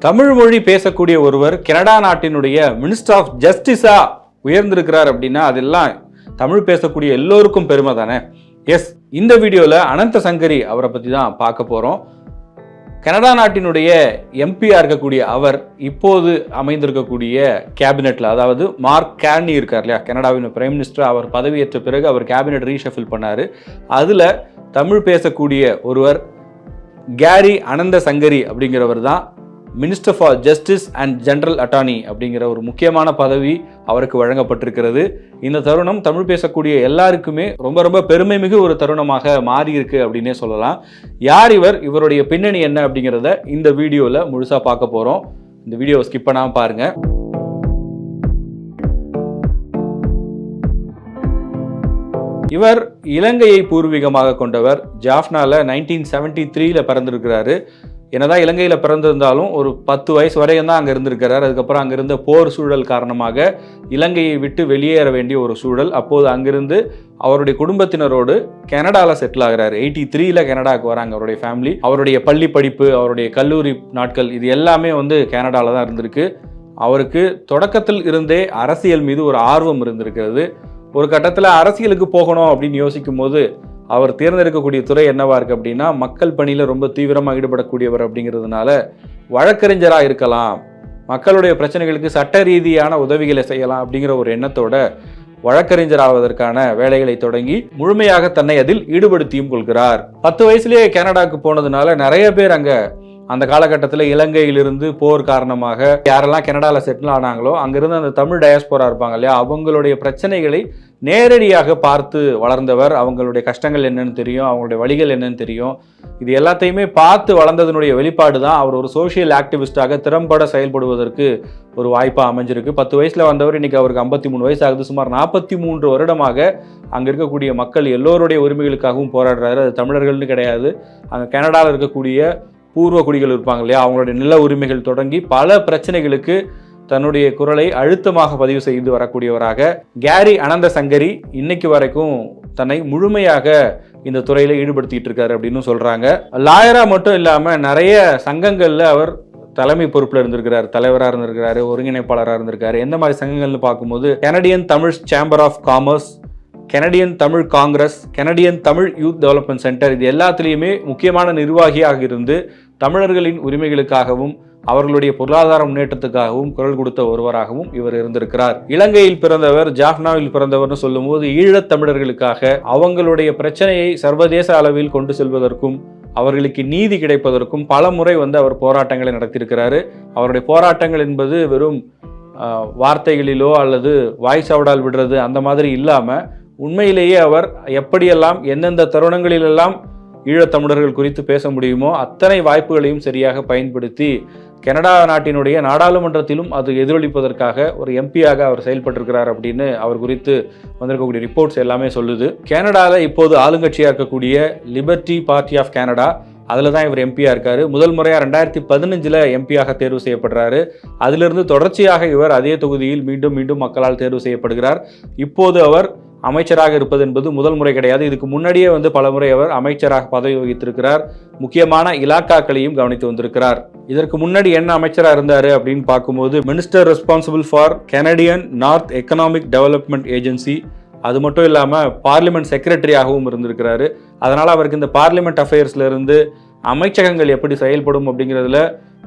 தமிழ் மொழி பேசக்கூடிய ஒருவர் கனடா நாட்டினுடைய மினிஸ்டர் ஆஃப் ஜஸ்டிஸா உயர்ந்திருக்கிறார் அப்படின்னா அதெல்லாம் தமிழ் பேசக்கூடிய எல்லோருக்கும் பெருமை தானே? எஸ் இந்த வீடியோவில் அனந்த சங்கரி அவரை பற்றி தான் பார்க்க போகிறோம் கனடா நாட்டினுடைய எம்பியாக இருக்கக்கூடிய அவர் இப்போது அமைந்திருக்கக்கூடிய கேபினெட்ல அதாவது மார்க் கேர்னி இருக்கார் இல்லையா? கனடாவின் பிரைம் மினிஸ்டர் அவர் பதவியேற்ற பிறகு அவர் கேபினெட் ரீஷஃபில் பண்ணார். அதில் தமிழ் பேசக்கூடிய ஒருவர் கேரி அனந்த சங்கரி அப்படிங்கிறவர் தான் minister for justice and general attorney அப்படிங்கிற ஒரு முக்கியமான பதவி அவருக்கு வழங்கப்பட்டிருக்கிறது. இந்த தருணம் தமிழ் பேசக்கூடிய எல்லாருக்குமே ரொம்ப ரொம்ப பெருமை மிகு ஒரு தருணமாக மாறி இருக்கு அப்படின்னே சொல்லலாம். யார் இவர் இவருடைய பின்னணி என்ன அப்படிங்கிறத இந்த வீடியோவில் முழுசாக பார்க்க போகிறோம் இந்த வீடியோவை ஸ்கிப் பண்ணாமல் பாருங்கள் இவர் இலங்கையை பூர்வீகமாக கொண்டவர். ஜாஃப்னாவில் நைன்டீன் செவன்டி த்ரீல பிறந்திருக்கிறாரு. என்னதான் இலங்கையில் பிறந்திருந்தாலும் ஒரு பத்து வயசு வரையும் தான் அங்கே இருந்திருக்கிறார். அதுக்கப்புறம் அங்கிருந்த போர் சூழல் காரணமாக இலங்கையை விட்டு வெளியேற வேண்டிய ஒரு சூழல். அப்போது அங்கிருந்து அவருடைய குடும்பத்தினரோடு கனடாவில் செட்டில் ஆகிறார். எயிட்டி த்ரீல கனடாவுக்கு வராங்க அவருடைய ஃபேமிலி அவருடைய பள்ளி படிப்பு அவருடைய கல்லூரி நாட்கள் இது எல்லாமே வந்து கனடாவில் தான் இருந்திருக்கு. அவருக்கு தொடக்கத்தில் இருந்தே அரசியல் மீது ஒரு ஆர்வம் இருந்திருக்கிறது. ஒரு கட்டத்தில் அரசியலுக்கு போகணும் அப்படின்னு யோசிக்கும் போது அவர் தேர்ந்தெடுக்கக்கூடிய துறை என்னவா இருக்கு அப்படின்னா மக்கள் பணியில் ரொம்ப தீவிரமாக ஈடுபடக்கூடியவர் அப்படிங்கிறதுனால வழக்கறிஞராக இருக்கலாம் மக்களுடைய பிரச்சனைகளுக்கு சட்ட ரீதியான உதவிகளை செய்யலாம் அப்படிங்கிற ஒரு எண்ணத்தோட வழக்கறிஞராவதற்கான வேலைகளை தொடங்கி முழுமையாக தன்னை அதில் ஈடுபடுத்தியும் கொள்கிறார். பத்து வயசுலேயே கனடாவுக்கு போனதுனால நிறைய பேர் அங்கே அந்த காலகட்டத்தில் இலங்கையிலிருந்து போர் காரணமாக யாரெல்லாம் கனடாவில் செட்டில் ஆனாங்களோ அங்கிருந்து அந்த தமிழ் டயஸ்போரா இருப்பாங்க இல்லையா அவங்களுடைய பிரச்சனைகளை நேரடியாக பார்த்து வளர்ந்தவர். அவங்களுடைய கஷ்டங்கள் என்னன்னு தெரியும் அவங்களுடைய வழிகள் என்னன்னு தெரியும். இது எல்லாத்தையுமே பார்த்து வளர்ந்ததனுடைய வெளிப்பாடு தான் அவர் ஒரு சோஷியல் ஆக்டிவிஸ்டாக திறம்பட செயல்படுவதற்கு ஒரு வாய்ப்பாக அமைஞ்சிருக்கு. பத்து வயசில் வந்தவர் இன்னைக்கு அவருக்கு ஐம்பத்தி மூணு வயசு ஆகுது. சுமார் நாற்பத்தி மூன்று வருடமாக அங்கே இருக்கக்கூடிய மக்கள் எல்லோருடைய உரிமைகளுக்காகவும் போராடுறாரு. அது தமிழர்கள்னு கிடையாது. அங்கே கனடாவில் இருக்கக்கூடிய பூர்வ குடிகள் இருப்பாங்க இல்லையா? அவங்களுடைய நில உரிமைகள் தொடங்கி பல பிரச்சனைகளுக்கு தன்னுடைய குரலை அழுத்தமாக பதிவு செய்து வரக்கூடியவராக கேரி அனந்த சங்கரி இன்னைக்கு வரைக்கும் தன்னை முழுமையாக இந்த துறையில் ஈடுபடுத்திக்கிட்டு இருக்காரு அப்படின்னு சொல்கிறாங்க லாயரா மட்டும் இல்லாமல் நிறைய சங்கங்களில் அவர் தலைமை பொறுப்பில் இருந்திருக்கிறார் தலைவராக இருந்திருக்கிறாரு ஒருங்கிணைப்பாளராக இருந்திருக்காரு. எந்த மாதிரி சங்கங்கள்னு பார்க்கும்போது Canadian Tamil chamber of commerce Canadian Tamil Congress Canadian Tamil youth development centre இது எல்லாத்துலேயுமே முக்கியமான நிர்வாகியாக இருந்து தமிழர்களின் உரிமைகளுக்காகவும் அவர்களுடைய பொருளாதார முன்னேற்றத்துக்காகவும் குரல் கொடுத்த ஒருவராகவும் இவர் இருந்திருக்கிறார். இலங்கையில் பிறந்தவர் ஜாஃப்னாவில் பிறந்தவர்னு சொல்லும்போது ஈழத் தமிழர்களுக்காக அவங்களுடைய பிரச்சனையை சர்வதேச அளவில் கொண்டு செல்வதற்கும் அவர்களுக்கு நீதி கிடைப்பதற்கும் பல முறை வந்து அவர் போராட்டங்களை நடத்தியிருக்கிறாரு. அவருடைய போராட்டங்கள் என்பது வெறும் வார்த்தைகளிலோ அல்லது வாய்ஸ் அவுடால் விடுறது அந்த மாதிரி இல்லாமல் உண்மையிலேயே அவர் எப்படியெல்லாம் எந்தெந்த தருணங்களிலெல்லாம் ஈழத்தமிழர்கள் குறித்து பேச முடியுமோ அத்தனை வாய்ப்புகளையும் சரியாக பயன்படுத்தி கனடா நாட்டினுடைய நாடாளுமன்றத்திலும் அது எதிரொலிப்பதற்காக ஒரு எம்பியாக அவர் செயல்பட்டிருக்கிறார் அப்படின்னு அவர் குறித்து வந்திருக்கக்கூடிய ரிப்போர்ட்ஸ் எல்லாமே சொல்லுது. கனடாவில் இப்போது ஆளுங்கட்சியாக இருக்கக்கூடிய லிபர்ட்டி பார்ட்டி ஆஃப் கனடா அதில் தான் இவர் எம்பியாக இருக்கார். முதல் முறையாக ரெண்டாயிரத்தி பதினஞ்சில் எம்பியாக தேர்வு செய்யப்படுறாரு. அதிலிருந்து தொடர்ச்சியாக இவர் அதே தொகுதியில் மீண்டும் மீண்டும் மக்களால் தேர்வு செய்யப்படுகிறார். இப்போது அவர் அமைச்சராக இருப்பது என்பது முதல் முறை கிடையாது. இதுக்கு முன்னாடியே வந்து பல முறை அவர் அமைச்சராக பதவி வகித்திருக்கிறார். முக்கியமான இலாக்காக்களையும் கவனித்து வந்திருக்கிறார். இதற்கு முன்னாடி என்ன அமைச்சராக இருந்தார் அப்படின்னு பார்க்கும்போது minister responsible for Canadian north economic development agency அது மட்டும் இல்லாமல் பார்லிமெண்ட் செக்ரட்டரியாகவும் இருந்திருக்கிறாரு. அதனால் அவருக்கு இந்த பார்லிமெண்ட் அஃபேர்ஸ்லேருந்து அமைச்சகங்கள் எப்படி செயல்படும் அப்படிங்கிறதுல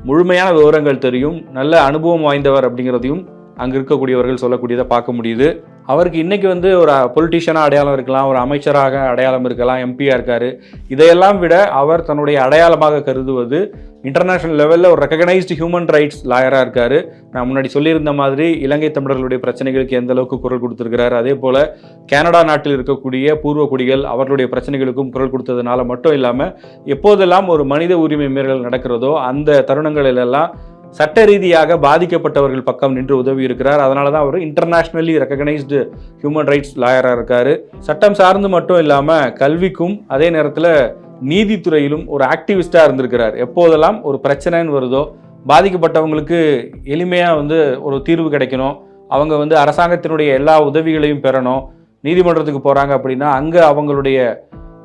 முழுமையான விவரங்கள் தெரியும். நல்ல அனுபவம் வாய்ந்தவர் அப்படிங்கிறதையும் அங்கே இருக்கக்கூடியவர்கள் சொல்லக்கூடியதை பார்க்க முடியுது. அவருக்கு இன்றைக்கி வந்து ஒரு பொலிட்டிஷியனாக அடையாளம் இருக்கலாம் ஒரு அமைச்சராக அடையாளம் இருக்கலாம் எம்பியாக இருக்கார். இதையெல்லாம் விட அவர் தன்னுடைய அடையாளமாக கருதுவது இன்டர்நேஷ்னல் லெவலில் ஒரு ரெக்கக்னைஸ்டு ஹியூமன் ரைட்ஸ் லாயராக இருக்கார். நான் முன்னாடி சொல்லியிருந்த மாதிரி இலங்கை தமிழர்களுடைய பிரச்சனைகளுக்கு எந்த அளவுக்கு குரல் கொடுத்துருக்கிறார். அதே போல் கனடா நாட்டில் இருக்கக்கூடிய பூர்வ குடிகள் அவர்களுடைய பிரச்சனைகளுக்கும் குரல் கொடுத்ததுனால மட்டும் இல்லாமல் எப்போதெல்லாம் ஒரு மனித உரிமை மீறல் நடக்கிறதோ அந்த தருணங்களிலெல்லாம் சட்ட ரீதியாக பாதிக்கப்பட்டவர்கள் பக்கம் நின்று உதவி இருக்கிறார் அதனால தான் அவர் இன்டர்நேஷ்னலி ரெக்கக்னைஸ்டு ஹியூமன் ரைட்ஸ் லாயராக இருக்கார். சட்டம் சார்ந்து மட்டும் இல்லாமல் கல்விக்கும் அதே நேரத்தில் நீதித்துறையிலும் ஒரு ஆக்டிவிஸ்டாக இருந்திருக்கிறார். எப்போதெல்லாம் ஒரு பிரச்சனைன்னு வருதோ பாதிக்கப்பட்டவங்களுக்கு எளிமையாக வந்து ஒரு தீர்வு கிடைக்கணும். அவங்க வந்து அரசாங்கத்தினுடைய எல்லா உதவிகளையும் பெறணும். நீதிமன்றத்துக்கு போகிறாங்க அப்படின்னா அங்கே அவங்களுடைய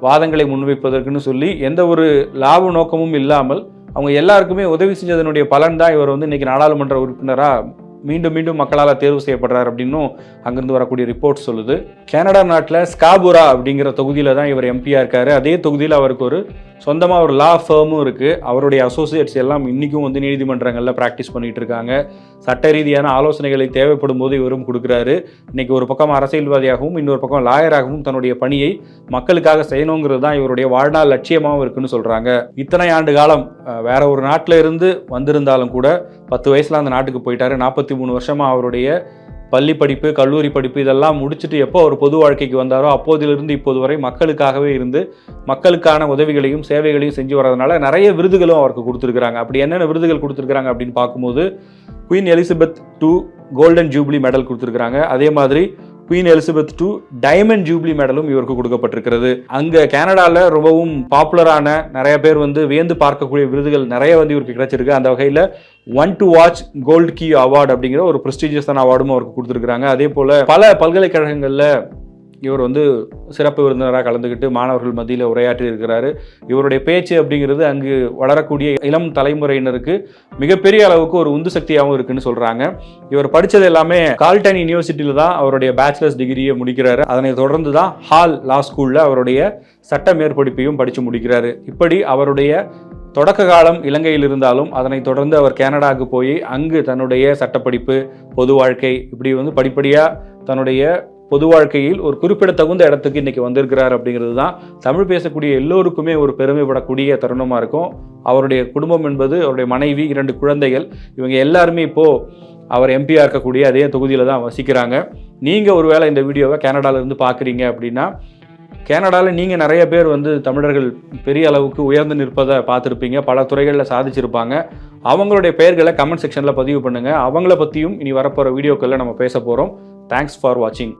வாதங்களை முன்வைப்பதற்குன்னு சொல்லி எந்த ஒரு லாப நோக்கமும் இல்லாமல் அவங்க எல்லாருக்குமே உதவி செஞ்சதனுடைய பலன் தான் இவர் வந்து இன்னைக்கு நாடாளுமன்ற உறுப்பினராக மீண்டும் மீண்டும் மக்களால் தேர்வு செய்யப்படுறார் அப்படின்னும் அங்கிருந்து வரக்கூடிய ரிப்போர்ட் சொல்லுது. கனடா நாட்டில் ஸ்காபுரா அப்படிங்கிற தொகுதியில் தான் இவர் எம்பியாக இருக்கார். அதே தொகுதியில் அவருக்கு ஒரு சொந்தமாக ஒரு லா ஃபேர்மும் இருக்குது அவருடைய அசோசியேட்ஸ் எல்லாம் இன்றைக்கும் வந்து நீதிமன்றங்களில் ப்ராக்டிஸ் பண்ணிகிட்டு இருக்காங்க. சட்ட ரீதியான ஆலோசனைகளை தேவைப்படும் போது இவரும் கொடுக்குறாரு. இன்றைக்கி ஒரு பக்கம் அரசியல்வாதியாகவும் இன்னொரு பக்கம் லாயராகவும் தன்னுடைய பணியை மக்களுக்காக செய்யணுங்கிறது தான் இவருடைய வாழ்நாள் லட்சியமாகவும் இருக்குன்னு சொல்கிறாங்க இத்தனை ஆண்டு காலம் வேற ஒரு நாட்டில் இருந்து வந்திருந்தாலும் கூட பத்து வயசில் அந்த நாட்டுக்கு போயிட்டாரு. நாற்பத்தி மூணு வருஷமாக அவருடைய பள்ளி படிப்பு கல்லூரி படிப்பு இதெல்லாம் முடிச்சுட்டு எப்போ அவர் பொது வாழ்க்கைக்கு வந்தாரோ அப்போதிலிருந்து இப்போது வரை மக்களுக்காகவே இருந்து மக்களுக்கான உதவிகளையும் சேவைகளையும் செஞ்சு வரதுனால நிறைய விருதுகளும் அவருக்கு கொடுத்துருக்குறாங்க. அப்படி என்னென்ன விருதுகள் கொடுத்துருக்குறாங்க அப்படின்னு பார்க்கும்போது queen Elizabeth two golden jubilee medal கொடுத்துருக்குறாங்க. அதே மாதிரி queen Elizabeth two diamond jubilee மெடலும் இவருக்கு கொடுக்கப்பட்டிருக்கிறது. அங்கே கனடாவில் ரொம்பவும் பாப்புலரான நிறைய பேர் வந்து வியந்து பார்க்கக்கூடிய விருதுகள் நிறைய வந்து இவருக்கு கிடைச்சிருக்கு. அந்த வகையில் one to watch gold key award அப்படிங்கிற ஒரு ப்ரெஸ்டீஜியஸான அவார்டும் அவருக்கு கொடுத்துருக்காங்க அதே போல் பல பல்கலைக்கழகங்களில் இவர் வந்து சிறப்பு விருந்தினராக கலந்துக்கிட்டு மாணவர்கள் மத்தியில் உரையாற்றி இருக்கிறாரு இவருடைய பேச்சு அப்படிங்கிறது அங்கு வளரக்கூடிய இளம் தலைமுறையினருக்கு மிகப்பெரிய அளவுக்கு ஒரு உந்து சக்தியாகவும் இருக்குன்னு சொல்கிறாங்க இவர் படித்தது எல்லாமே கால்டன் யூனிவர்சிட்டியில் தான் அவருடைய பேச்சுலர்ஸ் டிகிரியை முடிக்கிறாரு. அதனை தொடர்ந்து தான் ஹால் லா ஸ்கூலில் அவருடைய சட்ட மேற்படிப்பையும் படித்து முடிக்கிறாரு. இப்படி அவருடைய தொடக்க காலம் இலங்கையில் இருந்தாலும் அதனைத் தொடர்ந்து அவர் கனடாவுக்கு போய் அங்கு தன்னுடைய சட்டப்படிப்பு பொது வாழ்க்கை இப்படி வந்து படிப்படியாக தன்னுடைய பொது வாழ்க்கையில் ஒரு குறிப்பிடத்தகுந்த இடத்துக்கு இன்னைக்கு வந்திருக்கிறார் அப்படிங்கிறது தான் தமிழ் பேசக்கூடிய எல்லோருக்குமே ஒரு பெருமைப்படக்கூடிய தருணமாக இருக்கும். அவருடைய குடும்பம் என்பது அவருடைய மனைவி இரண்டு குழந்தைகள் இவங்க எல்லாருமே இப்போது அவர் எம்பியாக இருக்கக்கூடிய அதே தொகுதியில் தான் வசிக்கிறாங்க. நீங்கள் ஒருவேளை இந்த வீடியோவை கனடாலேருந்து பார்க்குறீங்க அப்படின்னா கனடாவில் நீங்கள் நிறைய பேர் வந்து தமிழர்கள் பெரிய அளவுக்கு உயர்ந்து நிற்பதை பார்த்துருப்பீங்க. பல துறைகளில் சாதிச்சிருப்பாங்க. அவங்களுடைய பெயர்களை கமெண்ட் செக்ஷனில் பதிவு பண்ணுங்கள் அவங்கள பற்றியும் இனி வரப்போகிற வீடியோக்களில் நம்ம பேச போகிறோம் தேங்க்ஸ் ஃபார் வாட்சிங்